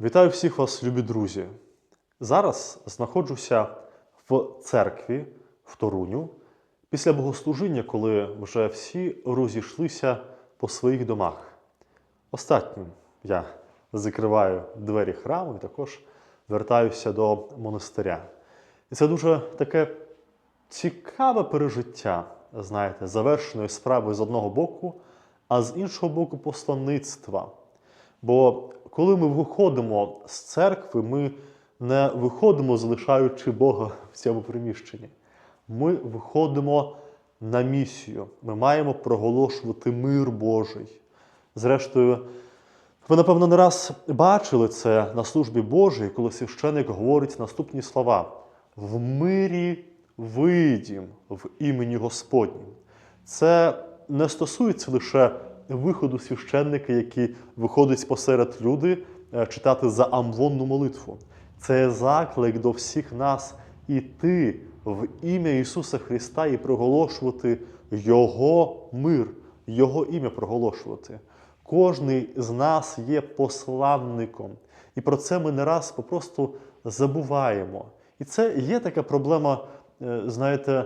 Вітаю всіх вас, любі друзі. Зараз знаходжуся в церкві в Торуню після богослужіння, коли вже всі розійшлися по своїх домах. Остатнім я закриваю двері храму і також вертаюся до монастиря. І це дуже таке цікаве пережиття, знаєте, завершеної справи з одного боку, а з іншого боку посланництва. Бо коли ми виходимо з церкви, ми не виходимо, залишаючи Бога в цьому приміщенні. Ми виходимо на місію. Ми маємо проголошувати мир Божий. Зрештою, ви, напевно, не раз бачили це на службі Божій, коли священик говорить наступні слова: в мирі вийдім в імені Господнім. Це не стосується лише виходу священника, який виходить посеред люди, е, читати за амвонну молитву. Це заклик до всіх нас іти в ім'я Ісуса Христа і проголошувати Його мир, Його ім'я проголошувати. Кожний з нас є посланником. І про це ми не раз попросту забуваємо. І це є така проблема, е, знаєте,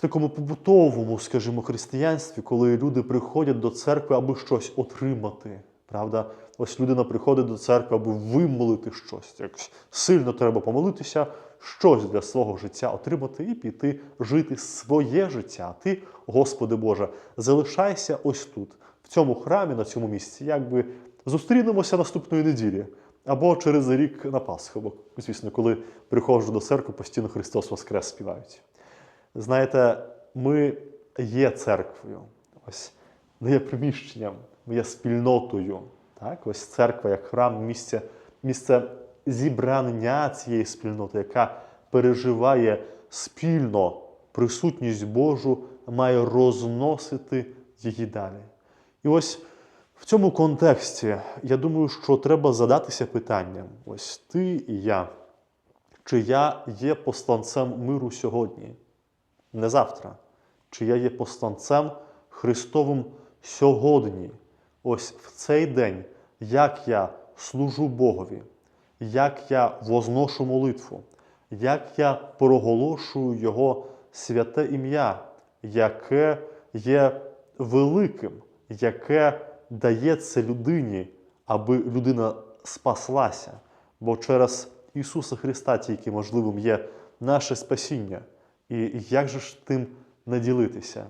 такому побутовому, скажімо, християнстві, коли люди приходять до церкви, аби щось отримати. Правда, ось людина приходить до церкви, аби вимолити щось. Якось сильно треба помолитися, щось для свого життя отримати і піти жити своє життя. Ти, Господи Боже, залишайся ось тут, в цьому храмі, на цьому місці, якби зустрінемося наступної неділі. Або через рік на Пасху, бо, звісно, коли приходжу до церкви, постійно Христос Воскрес співають. Знаєте, ми є церквою, ось не є приміщенням, ми є спільнотою. Так? Ось церква як храм, місце, місце зібрання цієї спільноти, яка переживає спільно присутність Божу, має розносити її далі. І ось в цьому контексті я думаю, що треба задатися питанням: ось ти і я, чи я є посланцем миру сьогодні? Не завтра, чи я є посланцем Христовим сьогодні, ось в цей день, як я служу Богові, як я возношу молитву, як я проголошую Його святе ім'я, яке є великим, яке дається людині, аби людина спаслася. Бо через Ісуса Христа тільки можливим є наше спасіння. І як же ж тим не ділитися?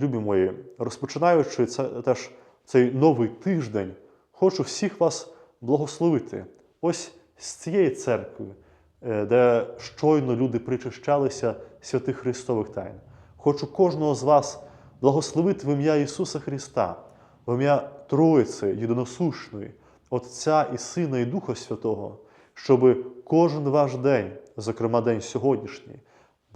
Любі мої, розпочинаючи це, теж цей новий тиждень, хочу всіх вас благословити. Ось з цієї церкви, е, де щойно люди причащалися святих Христових тайн. Хочу кожного з вас благословити в ім'я Ісуса Христа, в ім'я Троїці єдиносушної, Отця і Сина, і Духа Святого, щоб кожен ваш день, зокрема день сьогоднішній,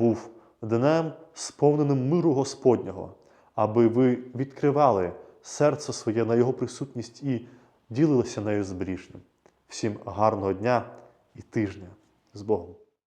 був днем, сповненим миру Господнього, аби ви відкривали серце своє на Його присутність і ділилися нею з брішним. Всім гарного дня і тижня з Богом!